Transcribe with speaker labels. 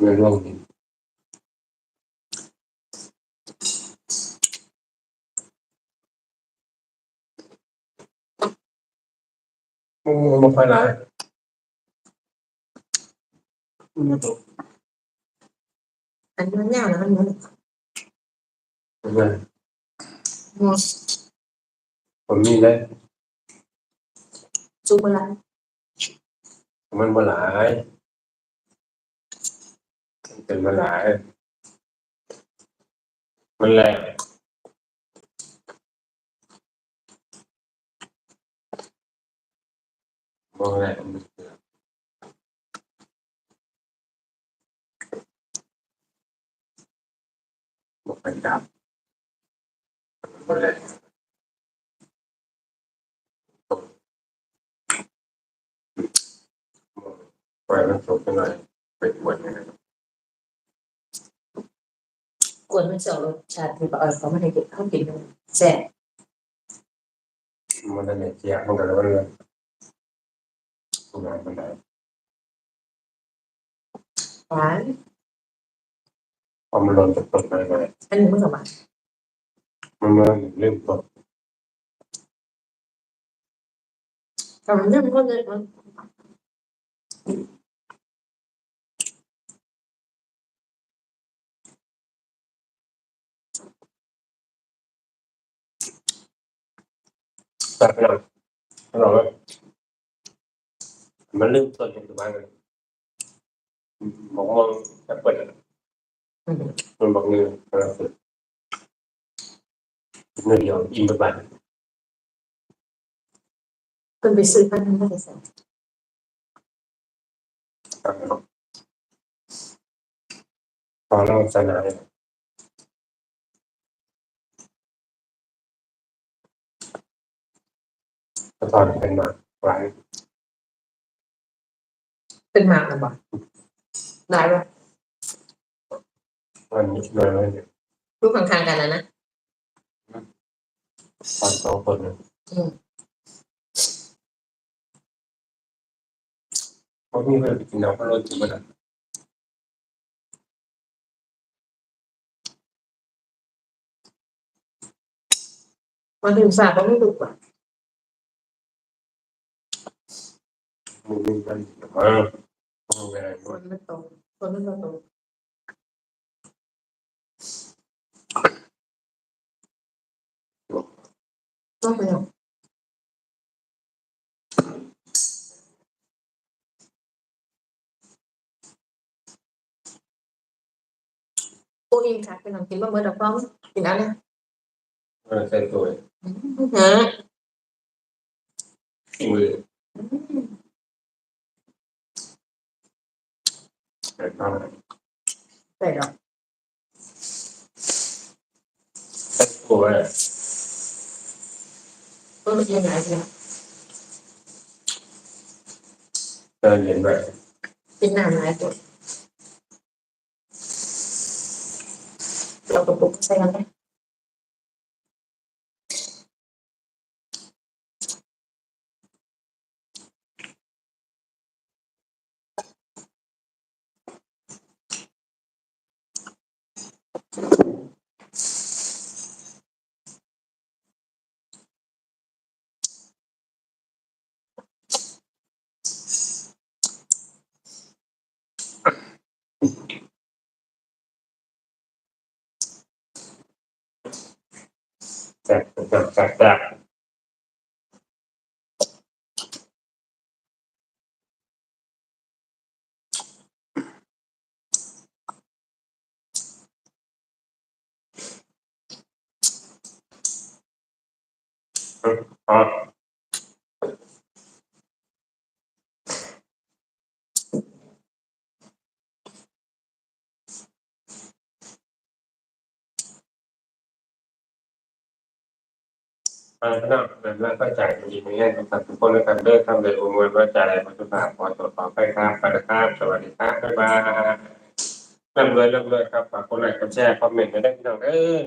Speaker 1: người luôn. Một
Speaker 2: phải lại.
Speaker 1: Anh nói nhau là anh
Speaker 2: nói đúng rồi ừ.
Speaker 1: còn nhìn đây. Chú bơ lại cảm ơn bơ lại เป็นมาหามันแรงมองแรงมันเสือบอกไปดับมันแรงปล่อยมันสุกไปหน่อยไปปวดนะครับ
Speaker 2: วนมันเสียวรสชาติที่แบบเออเขาไม่ได้กินข้าวกินแซ่บ
Speaker 1: มันจะเนี่ยเจียมันก็เลยว่าเรื่องตรงนั้นมันได้
Speaker 2: หวาน
Speaker 1: พอมันหล่นจากต้นไม้ไป
Speaker 2: อันนี้มันกับหวาน
Speaker 1: มันมันเริ่มต้น
Speaker 2: แต่มันยังก็เลยมัน
Speaker 1: Perdón. Perdón. Mình lưu tôi cho tụi bạn rồi. Một môn đặc biệt rồi. Mình bật người. Người dọn im với bạn. Cần bị sự phân hóa là sao? Còn nó sẽ là ปิดมันบอกเงินเราเปิดเงินเดียวอินไปบ้าน
Speaker 2: เป็นไปซื้อพันธุ์ไม่ได้ใส่
Speaker 1: พอเราสนายก็ตอนเป็นมาไว้
Speaker 2: เป็นหมากนะบ่ได้ปะ
Speaker 1: วันนี้หน่อยเลยเนี่ย
Speaker 2: รูปข้างๆกันนะนะ
Speaker 1: ตอนสองคนเนี่ยเพราะพี่เพื่อนไปกินน้ำก็รถจิบมันอะ
Speaker 2: มันถึงสาบก็ไม่ดุอะ
Speaker 1: มึงมึงกันเ cô yên sạc cái thằng chín ba mới
Speaker 2: đồng
Speaker 1: không chị đã
Speaker 2: nè xem tuổi hả ừ. ตคนไม่โตต้องไปหรอกโอ้ยค่ะเป็นหนังกินบะเมื่อดอกฟ้องกินแล้วเนี่ย
Speaker 1: เออใส่ตัว
Speaker 2: ฮะ
Speaker 1: มือใส่ข้าว
Speaker 2: ใส่ดอก
Speaker 1: ใส่ตัว
Speaker 2: ต้นมันยังไงเนี่ย
Speaker 1: เดินเย็นไป
Speaker 2: กินน้ำหลายตัวเราก็ปลุกใส่กันไหม
Speaker 1: fact, fact, fact, fact. Uh, บแซ่บแซ่บอ๋ออ่าขณะนั้นแล้วก็จ่ายดีไม่แย่ครับทุกคนนะครับเลิกทำเลยโอนเงินว่าจ่ายปัจจุบันขอตรวจสอบไปครับไปนะครับสวัสดีครับบ๊ายบายเริ่มเลยเริ่มเลยครับฝากคนไหนคนแชร์คอมเมนต์ไว้ได้ที่น้องเออ